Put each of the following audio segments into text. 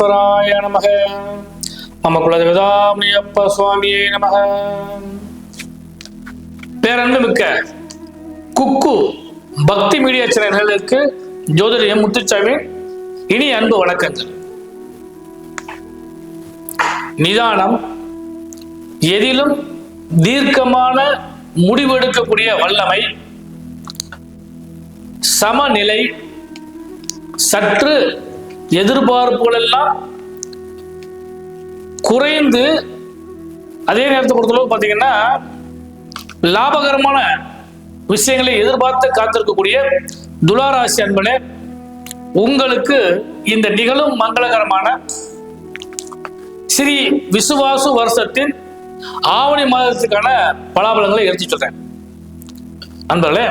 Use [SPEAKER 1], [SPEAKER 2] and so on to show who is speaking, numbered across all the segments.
[SPEAKER 1] விக்னேஸ்வராய நமக. சுவாமியே நமக. பேரன்பு மிக்க குக்கு பக்தி மீடியா சேனல்களுக்கு ஜோதிடர் முத்துச்சாமி இனி அன்பு வணக்கங்கள். நிதானம் எதிலும் தீர்க்கமான முடிவெடுக்கக்கூடிய வல்லமை சமநிலை சற்று எதிர்பார்ப்புகளெல்லாம் குறைந்து அதே நேரத்தை பொறுத்தளவு பார்த்தீங்கன்னா லாபகரமான விஷயங்களை எதிர்பார்த்து காத்திருக்கக்கூடிய துளாராசி அன்பனே உங்களுக்கு இந்த நிகழும் மங்களகரமான ஸ்ரீ விசுவாசு வருஷத்தின் ஆவணி மாதத்துக்கான பலாபலங்களை எடுத்து சொல்றேன் அன்பர்களே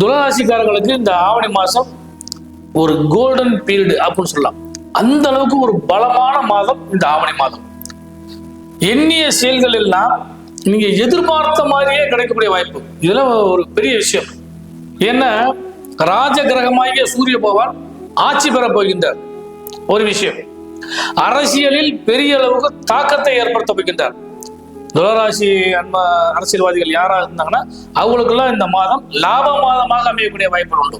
[SPEAKER 1] துளராசிக்காரர்களுக்கு இந்த ஆவணி மாதம் ஒரு கோல்டன் பீரியடு அப்படின்னு சொல்லலாம். அந்த அளவுக்கு ஒரு பலமான மாதம் இந்த ஆவணி மாதம். எண்ணிய செயல்கள் எல்லாம் நீங்க எதிர்பார்த்த மாதிரியே கிடைக்கக்கூடிய வாய்ப்பு. இதெல்லாம் ஒரு பெரிய விஷயம். ஏன்னா ராஜ கிரகமாகிய சூரிய பகவான் ஆட்சி பெற போகின்றார். ஒரு விஷயம். அரசியலில் பெரிய அளவுக்கு தாக்கத்தை ஏற்படுத்த போகின்றார். துளராசி அன்ப அரசியல்வாதிகள் யாராக இருந்தாங்கன்னா அவங்களுக்கெல்லாம் இந்த மாதம் லாப மாதமாக அமையக்கூடிய வாய்ப்புகள் உண்டு.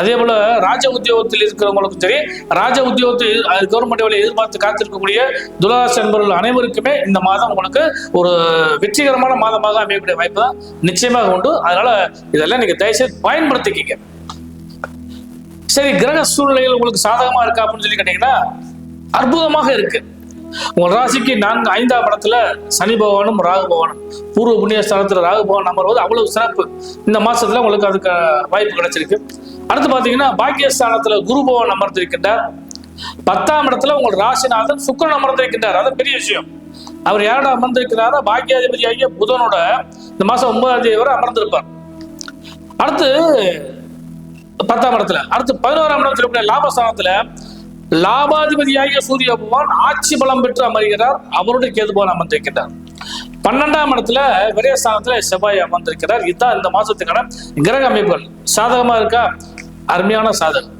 [SPEAKER 1] அதே போல ராஜ உத்தியோகத்தில் இருக்கிறவங்களுக்கும் சரி ராஜ உத்தியோகத்தை கவர்மெண்ட் வேலையை எதிர்பார்த்து காத்திருக்கக்கூடிய துளராசி அன்பர்கள் அனைவருக்குமே இந்த மாதம் உங்களுக்கு ஒரு வெற்றிகரமான மாதமாக அமையக்கூடிய வாய்ப்பு தான் நிச்சயமாக உண்டு. அதனால இதெல்லாம் நீங்க தயவுசெய்து பயன்படுத்திக்கிங்க. சரி கிரக சூழ்நிலைகள் உங்களுக்கு சாதகமா இருக்கா அப்படின்னு சொல்லி கேட்டீங்கன்னா அற்புதமாக இருக்கு. உங்க ராசிக்கு நான்கு ஐந்தாம் இடத்துல சனி பகவானும் ராகு பகவானும். பூர்வ புண்ணிய ஸ்தலத்துல ராகு பகவான் அமர்வது அவ்வளவு சிறப்பு. இந்த மாசத்துல உங்களுக்கு அதுக்கு வாய்ப்பு கிடைச்சிருக்கு. அடுத்து பாத்தீங்கன்னா பாக்கியஸ்தானத்துல குரு பகவான் அமர்ந்திருக்கின்றார். பத்தாம் இடத்துல உங்கள் ராசிநாதன் சுக்கிரன் அமர்ந்திருக்கின்றார். அது பெரிய விஷயம். அவர் யாரோட அமர்ந்திருக்கிறாரோ பாக்கியாதிபதி ஆகிய புதனோட இந்த மாசம் ஒன்பதாம் தேதி வரை அமர்ந்திருப்பார். அடுத்து பத்தாம் இடத்துல அடுத்து பதினோராம் இடம் சொல்லக்கூடிய லாபஸ்தானத்துல லாபாதிபதியாகிய சூரிய பகவான் ஆட்சி பலம் பெற்று அமர்கிறார். அவருடைய கேது பகவான் அமர்ந்திருக்கிறார் பன்னெண்டாம் இடத்துல விரயஸ்தானத்துல செவ்வாய் அமர்ந்திருக்கிறார். இதுதான் இந்த மாசத்துக்கான கிரக அமைப்புகள். சாதகமா இருக்கா? அருமையான சாதகம்.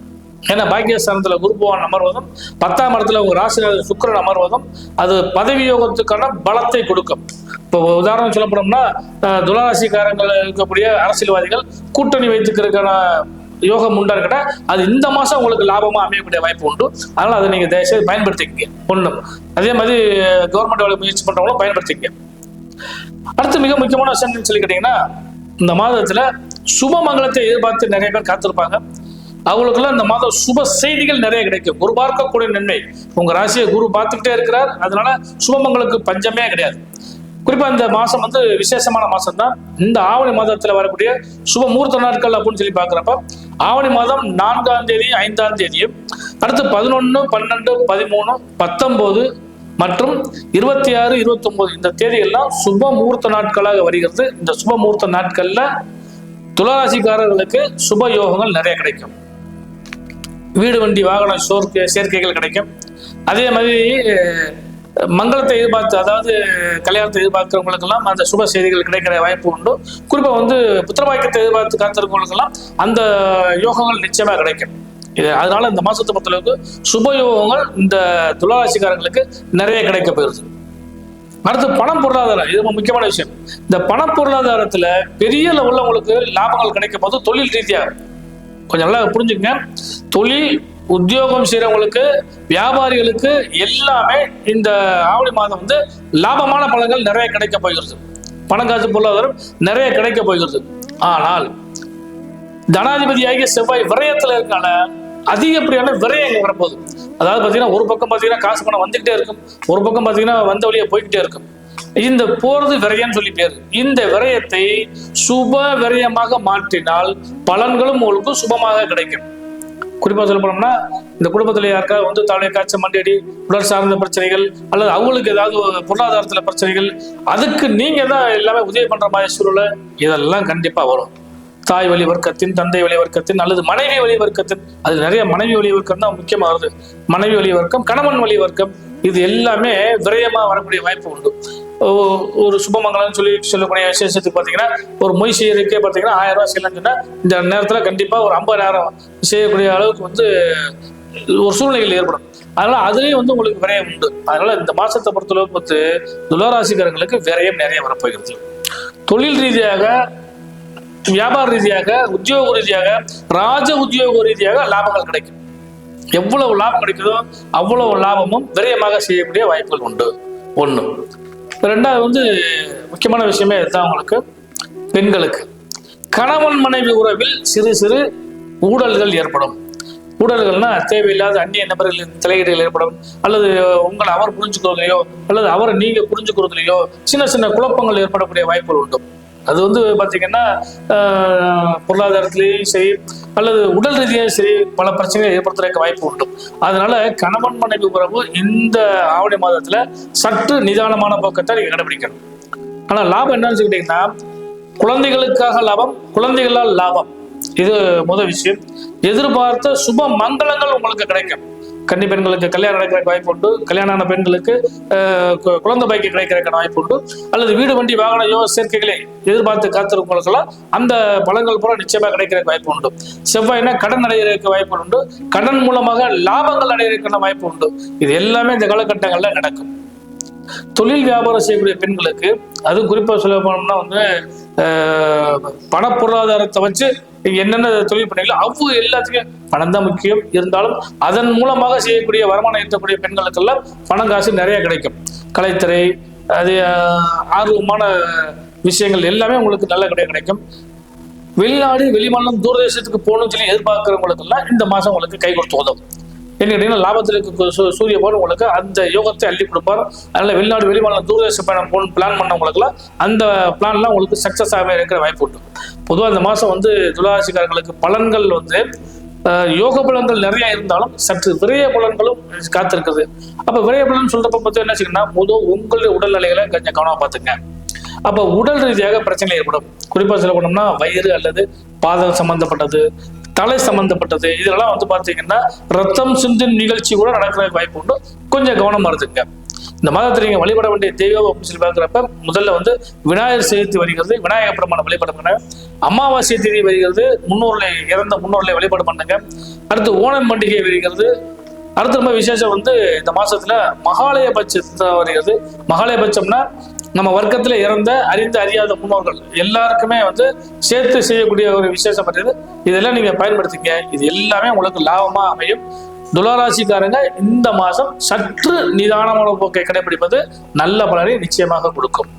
[SPEAKER 1] ஏன்னா பாக்கியஸ்தானத்துல குரு பகவான் அமர்வதும் பத்தாம் இடத்துல உங்க ராசிநாதன் சுக்கிரன் அமர்வதும் அது பதவி யோகத்துக்கான பலத்தை கொடுக்கும். இப்போ உதாரணம் சொல்ல போனோம்னா அஹ், இருக்கக்கூடிய அரசியல்வாதிகள் கூட்டணி வைத்துக்கிறதுக்கான யோகம் உண்டா இருக்கட்டா அது இந்த மாசம் உங்களுக்கு லாபமா அமையக்கூடிய வாய்ப்பு உண்டு. அதனால அதை நீங்க தயவுசெய்து பயன்படுத்திக்கங்க. ஒண்ணும். அதே மாதிரி கவர்மெண்ட் வேலை முயற்சி பண்றவங்களும் பயன்படுத்திக்கங்க. அடுத்து மிக முக்கியமான விஷயம் என்னன்னு சொல்லி கேட்டீங்கன்னா இந்த மாதத்துல சுபமங்கலத்தை எதிர்பார்த்து நிறைய பேர் காத்திருப்பாங்க. அவங்களுக்குலாம் இந்த மாதம் சுப செய்திகள் நிறைய கிடைக்கும். குரு பார்க்கக்கூடிய நன்மை. உங்க ராசியை குரு பார்த்துக்கிட்டே இருக்கிறார். அதனால சுபமங்களுக்கு பஞ்சமே கிடையாது. குறிப்பா இந்த மாசம் வந்து விசேஷமான மாசம் தான் இந்த ஆவணி மாதத்துல வரக்கூடிய சுப மூர்த்த நாட்கள் அப்படின்னு சொல்லி பாக்குறப்ப ஆவணி மாதம் நான்காம் தேதி ஐந்தாம் தேதியும் அடுத்து பதினொன்று பன்னெண்டு பதிமூணு பத்தொன்பது மற்றும் இருபத்தி ஆறு இருபத்தி ஒன்பது இந்த தேதியெல்லாம் சுப முகூர்த்த நாட்களாக வருகிறது. இந்த சுப முகூர்த்த நாட்கள்ல துளாராசிக்காரர்களுக்கு சுப யோகங்கள் நிறைய கிடைக்கும். வீடு வண்டி வாகன சோர்க்கை சேர்க்கைகள் கிடைக்கும். அதே மாதிரி மங்களத்தை எதிர்பார்த்து அதாவது கல்யாணத்தை எதிர்பார்க்கிறவங்களுக்கெல்லாம் அந்த சுப செய்திகள் கிடைக்கிற வாய்ப்பு உண்டு. குறிப்பாக வந்து புத்திரபாக்கியத்தை எதிர்பார்த்து காத்திருக்கவங்களுக்கெல்லாம் அந்த யோகங்கள் நிச்சயமாக கிடைக்கும். இது அதனால இந்த மாசத்தை பொறுத்தளவுக்கு சுப யோகங்கள் இந்த துளாராசிக்காரங்களுக்கு நிறைய கிடைக்க போயிருது. அடுத்து பணம் பொருளாதாரம் இது ரொம்ப முக்கியமான விஷயம். இந்த பண பொருளாதாரத்துல பெரிய லெவல்ல உங்களுக்கு லாபங்கள் கிடைக்கும் போது தொழில் ரீதியாக கொஞ்சம் நல்லா புரிஞ்சுக்கங்க. தொழில் உத்தியோகம் செய்யறவங்களுக்கு வியாபாரிகளுக்கு எல்லாமே இந்த ஆவணி மாதம் வந்து லாபமான பலன்கள் நிறைய கிடைக்க போகிறது. பணம் காசு பொருளாதாரம் நிறைய கிடைக்க போகிறது. ஆனால் தனாதிபதியாகிய செவ்வாய் விரயத்துல இருக்கான அதிகப்படியான விரயங்கள் வரப்போகுது. அதாவது பார்த்தீங்கன்னா ஒரு பக்கம் பார்த்தீங்கன்னா காசு பணம் வந்துகிட்டே இருக்கும். ஒரு பக்கம் பார்த்தீங்கன்னா வந்த வழியே போய்கிட்டே இருக்கும். இந்த போறது விரயம்னு சொல்லி பேரு. இந்த விரயத்தை சுப விரயமாக மாற்றினால் பலன்களும் உங்களுக்கு சுபமாக கிடைக்கும். குறிப்பாக சொல்ல போனோம்னா இந்த குடும்பத்தில் யாருக்கா வந்து தலை காய்ச்சல் மண்டியடி உடல் சார்ந்த பிரச்சனைகள் அல்லது அவங்களுக்கு ஏதாவது பொருளாதாரத்தில் பிரச்சனைகள் அதுக்கு நீங்கள் தான் எல்லாமே உதவி பண்ணுற மாதிரி சூழலை இதெல்லாம் கண்டிப்பாக வரும். தாய் வழி வர்க்கத்தின் தந்தை வழி வர்க்கத்தின் அல்லது மனைவி வழி வர்க்கத்தின் அது நிறைய மனைவி வழி வர்க்கம் தான் முக்கியமானது. மனைவி வழி வர்க்கம் கணவன் வழி வர்க்கம் இது எல்லாமே விரயமா வரக்கூடிய வாய்ப்பு உண்டு. ஒரு சுபமங்கலம்னு சொல்லி சொல்லக்கூடிய விசேஷத்துக்கு பார்த்தீங்கன்னா ஒரு மொய் செய்யறதுக்கே பார்த்தீங்கன்னா ஆயிரம் ரூபாய் செய்யலாம்னு சொன்னா இந்த நேரத்தில் கண்டிப்பாக ஒரு ஐம்பதாயிரம் செய்யக்கூடிய அளவுக்கு வந்து ஒரு சூழ்நிலைகள் ஏற்படும். அதனால அதுலேயும் வந்து உங்களுக்கு விரயம் உண்டு. அதனால இந்த மாசத்தை பொறுத்தளவுக்கு வந்து துளராசிக்காரங்களுக்கு விரயம் நிறைய வரப்போகிறது. தொழில் ரீதியாக வியாபார ரீதியாக உத்தியோக ரீதியாக ராஜ உத்தியோக ரீதியாக லாபங்கள் கிடைக்கும். எவ்வளவு லாபம் கிடைக்குதோ அவ்வளவு லாபமும் விரயமாக செய்யக்கூடிய வாய்ப்புகள் உண்டு. ஒன்று ரெண்டாவது வந்து முக்கியமான விஷயமே இதுதான் உங்களுக்கு. பெண்களுக்கு. கணவன் மனைவி உறவில் சிறு சிறு ஊழல்கள் ஏற்படும். ஊழல்கள்னா தேவையில்லாத அந்நிய நபர்களின் தலையீடுகள் ஏற்படும். அல்லது உங்களை அவர் புரிஞ்சுக்கிறதுலையோ அல்லது அவரை நீங்க புரிஞ்சுக்கிறதுலையோ சின்ன சின்ன குழப்பங்கள் ஏற்படக்கூடிய வாய்ப்புகள் உண்டு. அது வந்து பார்த்தீங்கன்னா பொருளாதாரத்திலையும் சரி அல்லது உடல் ரீதியாகவும் சரி பல பிரச்சனைகள் ஏற்படுத்துறதுக்கு வாய்ப்பு உண்டு. அதனால கணவன் மனைவி உறவு இந்த ஆவணி மாதத்தில் சற்று நிதானமான போக்கத்தை நீங்கள் கடைபிடிக்கணும். ஆனால் லாபம் என்னன்னு சொல்லிட்டீங்கன்னா குழந்தைகளுக்காக லாபம் குழந்தைகளால் லாபம். இது முதல் விஷயம். எதிர்பார்த்த சுப மங்களங்கள் உங்களுக்கு கிடைக்கும். கன்னி பெண்களுக்கு கல்யாணம் நடக்கிறதுக்கு வாய்ப்பு உண்டு. கல்யாணம் ஆன பெண்களுக்கு கு- குழந்தை பைக்கு கிடைக்கிறதுக்கான வாய்ப்பு உண்டு. அல்லது வீடு வண்டி வாகன யோக சேர்க்கைகளை எதிர்பார்த்து காத்திருப்பவர்களுக்கெல்லாம் அந்த பலங்கள் பூரா நிச்சயமாக கிடைக்கிறதுக்கு வாய்ப்பு உண்டு. செவ்வாய்னா கடன் அடைகிறதுக்கு வாய்ப்பு உண்டு. கடன் மூலமாக லாபங்கள் அடைகிறதுக்கான வாய்ப்பு உண்டு. இது எல்லாமே இந்த காலகட்டங்களில் நடக்கும். தொழில் வியாபாரம் செய்யக்கூடிய பெண்களுக்கு அதுவும் குறிப்பாக சொல்ல போனோம்னா வந்து பண பொருளாதாரத்தை வச்சு நீங்க என்னென்ன தொழில் பண்ணீங்களோ அவ்வளவு எல்லாத்துக்கும் பணம் தான் முக்கியம். இருந்தாலும் அதன் மூலமாக செய்யக்கூடிய வருமானம் ஈட்டக்கூடிய பெண்களுக்கெல்லாம் பணம் காசு நிறைய கிடைக்கும். கலைத்துறை அது ஆர்வமான விஷயங்கள் எல்லாமே உங்களுக்கு நல்ல கிடை கிடைக்கும். வெளிநாடு வெளிமாநிலம் தூரதேசத்துக்கு போகணும்னு சொல்லி எதிர்பார்க்குறவங்களுக்கெல்லாம் இந்த மாதம் உங்களுக்கு கை கொடுத்து உதவும். என்ன கேட்டீங்கன்னா லாபத்தில் இருக்க சூ- சூரிய பகவான் உங்களுக்கு அந்த யோகத்தை அள்ளி கொடுப்பார். அதனால வெளிநாடு வெளிமாநிலம் தூரதேச பயணம் போகணும் பிளான் பண்ணவங்களுக்குலாம் அந்த பிளான்லாம் உங்களுக்கு சக்ஸஸ் ஆக இருக்கிற வாய்ப்பு உண்டு. பொதுவாக இந்த மாதம் வந்து துளாராசிக்காரர்களுக்கு பலன்கள் வந்து யோக பலன்கள் நிறைய இருந்தாலும் சற்று விரைய பலன்களும் காத்திருக்குது. அப்ப விரைய பலன் சொல்றப்ப பார்த்து என்ன செய்யணும்னா பொதுவாக உங்களுடைய உடல்நிலைகளை கொஞ்சம் கவனமா பாத்துங்க அப்போ உடல் ரீதியாக பிரச்சனை ஏற்படும். குறிப்பாக சொல்ல போனோம்னா வயிறு அல்லது பாதம் சம்பந்தப்பட்டது தலை சம்பந்தப்பட்டது. இதெல்லாம் வந்து பார்த்தீங்கன்னா ரத்தம் சிந்தும் நிகழ்ச்சி கூட நடக்கிற வாய்ப்பு உண்டு. கொஞ்சம் கவனமாக இருந்துங்க இந்த மாதத்தில் நீங்கள் வழிபட வேண்டிய தெய்வம் அப்படின்னு சொல்லி பார்க்குறப்ப முதல்ல வந்து விநாயகர் சதுர்த்தி வருகிறது விநாயகர் பெருமானை வழிபாடு பண்ணுங்க. அமாவாசை தேதி வருகிறது முன்னோர்களை இறந்த முன்னோர்களை வழிபாடு பண்ணுங்க. அடுத்து ஓணம் பண்டிகை வருகிறது அடுத்த ரொம்ப விசேஷம் வந்து இந்த மாசத்துல மகாலய பட்சத்தை வருகிறது. மகாலய பட்சம்னா நம்ம வர்க்கத்துல இறந்த அறிந்த அறியாத முன்னோர்கள். எல்லாருக்குமே வந்து சேர்த்து செய்யக்கூடிய ஒரு விசேஷம் வருது இதெல்லாம் நீங்க பயன்படுத்திங்க. இது எல்லாமே உங்களுக்கு லாபமா அமையும். துளாராசிக்காரங்க இந்த மாசம் சற்று நிதானமான போக்கை கடைபிடிப்பது நல்ல பலனை நிச்சயமாக கொடுக்கும்.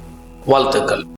[SPEAKER 1] வாழ்த்துக்கள்.